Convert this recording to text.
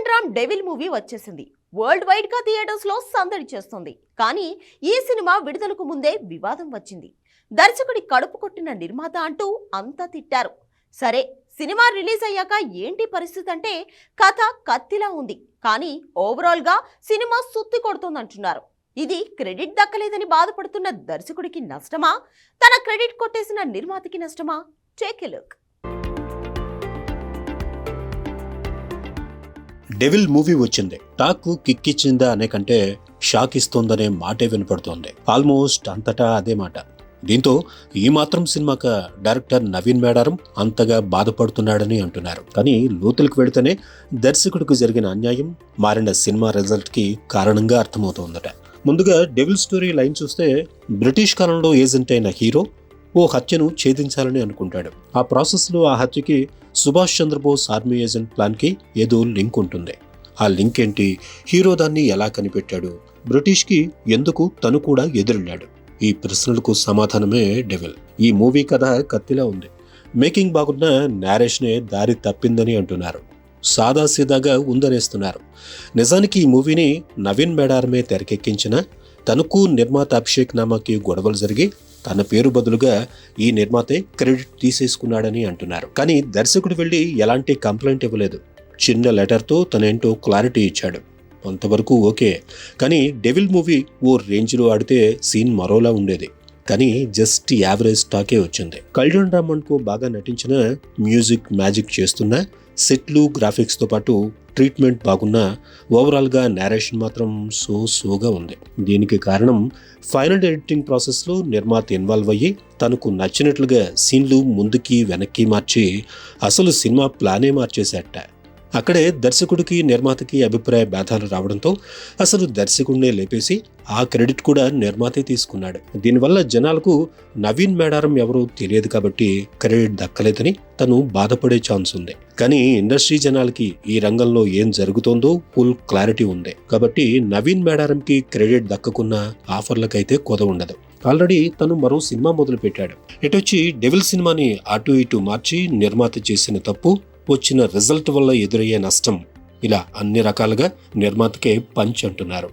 And Ram devil movie వచ్చేసింది. World వైడ్గా థియేటర్స్లో సందడి చేస్తుంది. కానీ ఈ సినిమా విడుదలకు ముందే వివాదం వచ్చింది. దర్శకుడి కడుపు కొట్టిన నిర్మాత అంటూ అంతా తిట్టారు. సరే సినిమా రిలీజ్ అయ్యాక ఏంటి పరిస్థితి అంటే కథ కత్తిలా ఉంది. కానీ ఓవరాల్గా సినిమా సుత్తి కొడుతోందంటున్నారు. ఇది క్రెడిట్ దక్కలేదని బాధపడుతున్న దర్శకుడికి నష్టమా? తన క్రెడిట్ కొట్టేసిన నిర్మాతకి నష్టమా? Take a look devil movie వచ్చింది. టాక్ కిక్ ఇచ్చిందా అనే కంటే షాక్ ఇస్తోందనే మాటే వినపడుతోంది. ఆల్మోస్ట్ అంతటా అదే మాట. దీంతో ఈ మాత్రం సినిమాక డైరెక్టర్ నవీన్ మేడారం అంతగా బాధపడుతున్నాడని అంటున్నారు. కానీ లోతులకు వెళితేనే దర్శకుడికి జరిగిన అన్యాయం మారిన సినిమా రిజల్ట్కి కారణంగా అర్థమవుతోందట. ముందుగా డెవిల్ స్టోరీ లైన్ చూస్తే బ్రిటిష్ కాలంలో ఏజెంట్ అయిన హీరో ఓ హత్యను ఛేదించాలని అనుకుంటాడు. ఆ ప్రాసెస్లో ఆ హత్యకి సుభాష్ చంద్రబోస్ ఆర్మీ ఏజెంట్ ప్లాన్కి ఏదో లింక్ ఉంటుంది. ఆ లింక్ ఏంటి? హీరో దాన్ని ఎలా కనిపెట్టాడు? బ్రిటిష్కి ఎందుకు తను కూడా ఎదురెళ్ళాడు? ఈ ప్రశ్నలకు సమాధానమే డెవిల్. ఈ మూవీ కథ కత్తిలా ఉంది. మేకింగ్ బాగున్న నేరేష్నే దారి తప్పిందని అంటున్నారు. సాదాసీదాగా ఉందనేస్తున్నారు. నిజానికి ఈ మూవీని నవీన్ మేడారమే తెరకెక్కించిన తనకు నిర్మాత అభిషేక్ నామాకి గొడవలు జరిగి తన పేరు బదులుగా ఈ నిర్మాతే క్రెడిట్ తీసేసుకున్నాడని అంటున్నారు. కానీ దర్శకుడు వెళ్ళి ఎలాంటి కంప్లైంట్ ఇవ్వలేదు. చిన్న లెటర్తో తనేంటో క్లారిటీ ఇచ్చాడు. కొంతవరకు ఓకే. కానీ డెవిల్ మూవీ ఓ రేంజ్లో ఆడితే సీన్ మరోలా ఉండేది. కానీ జస్ట్ యావరేజ్ టాకే వచ్చింది. కళ్యాణ్ రామన్కు బాగా నటించిన మ్యూజిక్ మ్యాజిక్ చేస్తున్న సెట్లు గ్రాఫిక్స్తో పాటు ట్రీట్మెంట్ బాగున్నా ఓవరాల్గా నేరేషన్ మాత్రం సో సోగా ఉంది. దీనికి కారణం ఫైనల్ ఎడిటింగ్ ప్రాసెస్లో నిర్మాత ఇన్వాల్వ్ అయ్యి తనకు నచ్చినట్లుగా సీన్లు ముందుకి వెనక్కి మార్చి అసలు సినిమా ప్లానే మార్చేసేట అక్కడే దర్శకుడికి నిర్మాతకి అభిప్రాయ భేదాలు రావడంతో అసలు దర్శకుడినే లేపేసి ఆ క్రెడిట్ కూడా నిర్మాతే తీసుకున్నాడు. దీనివల్ల జనాలకు నవీన్ మేడారం ఎవరో తెలియదు కాబట్టి క్రెడిట్ దక్కలేదని తను బాధపడే ఛాన్స్ ఉంది. కానీ ఇండస్ట్రీ జనాలకి ఈ రంగంలో ఏం జరుగుతోందో ఫుల్ క్లారిటీ ఉంది. కాబట్టి నవీన్ మేడారంకి క్రెడిట్ దక్కకున్న ఆఫర్లకైతే కొద ఉండదు. ఆల్రెడీ తను మరో సినిమా మొదలు పెట్టాడు ఇటొచ్చి డెవిల్ సినిమాని అటు ఇటు మార్చి నిర్మాత చేసిన తప్పు వచ్చిన రిజల్ట్ వల్ల ఎదురయ్యే నష్టం ఇలా అన్ని రకాలుగా నిర్మాతకే పంచ్ అంటున్నారు.